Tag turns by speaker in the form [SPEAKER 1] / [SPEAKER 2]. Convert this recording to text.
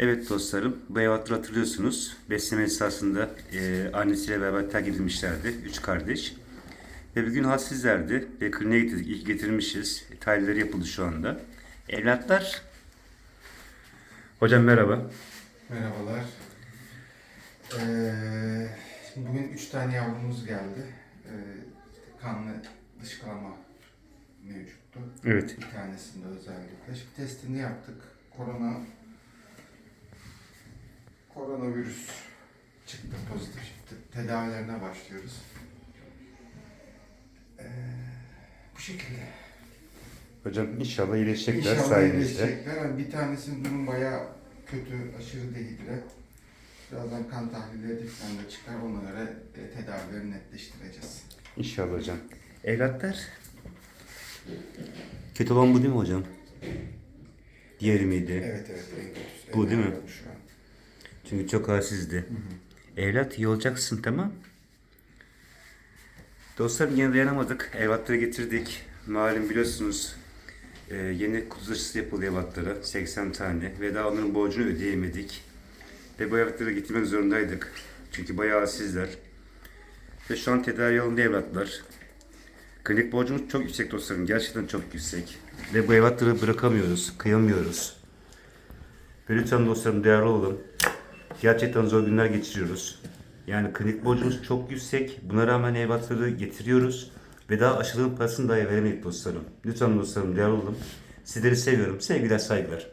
[SPEAKER 1] Evet dostlarım, bu hatırlıyorsunuz. Besleme esasında e, annesiyle beraber terk edilmişlerdi. Üç kardeş. Ve bir gün halsizlerdi ve kliniğe getirdik. İlk getirmişiz. E, tahlilleri yapıldı şu anda. Evlatlar. Hocam merhaba.
[SPEAKER 2] Merhabalar. Ee, şimdi bugün üç tane yavrumuz geldi. Ee, kanlı dışkılama mevcuttu.
[SPEAKER 1] Evet.
[SPEAKER 2] Bir tanesinde özellikle. Şimdi testini yaptık. Korona koronavirüs çıktı pozitif çıktı. Tedavilerine başlıyoruz. Ee, bu şekilde.
[SPEAKER 1] Hocam inşallah iyileşecekler
[SPEAKER 2] İnşallah
[SPEAKER 1] sayenizde.
[SPEAKER 2] iyileşecekler. Yani bir tanesinin durum bayağı kötü, aşırı dehidre. Birazdan kan tahlilleri falan da çıkar. Ona göre e, tedavileri netleştireceğiz.
[SPEAKER 1] İnşallah hocam. Evlatlar. Kötü olan bu değil mi hocam? Diğeri miydi?
[SPEAKER 2] Evet evet en kötüsü.
[SPEAKER 1] Bu değil mi?
[SPEAKER 2] Şu an.
[SPEAKER 1] Çünkü çok halsizdi. Evlat iyi olacaksın tamam. Dostlar yine dayanamadık. Evlatları getirdik. Malum biliyorsunuz e, yeni kutu aşısı yapıldı evlatlara. 80 tane. Ve daha onların borcunu ödeyemedik. Ve bu evlatlara getirmek zorundaydık. Çünkü bayağı halsizler. Ve şu an tedavi yolunda evlatlar. Klinik borcumuz çok yüksek dostlarım. Gerçekten çok yüksek. Ve bu evlatları bırakamıyoruz. Kıyamıyoruz. Ve lütfen dostlarım değerli olun. Gerçekten zor günler geçiriyoruz. Yani klinik borcumuz çok yüksek. Buna rağmen evlatları getiriyoruz. Ve daha aşıların parasını dahi veremedik dostlarım. Lütfen dostlarım değerli olun. Sizleri seviyorum. Sevgiler saygılar.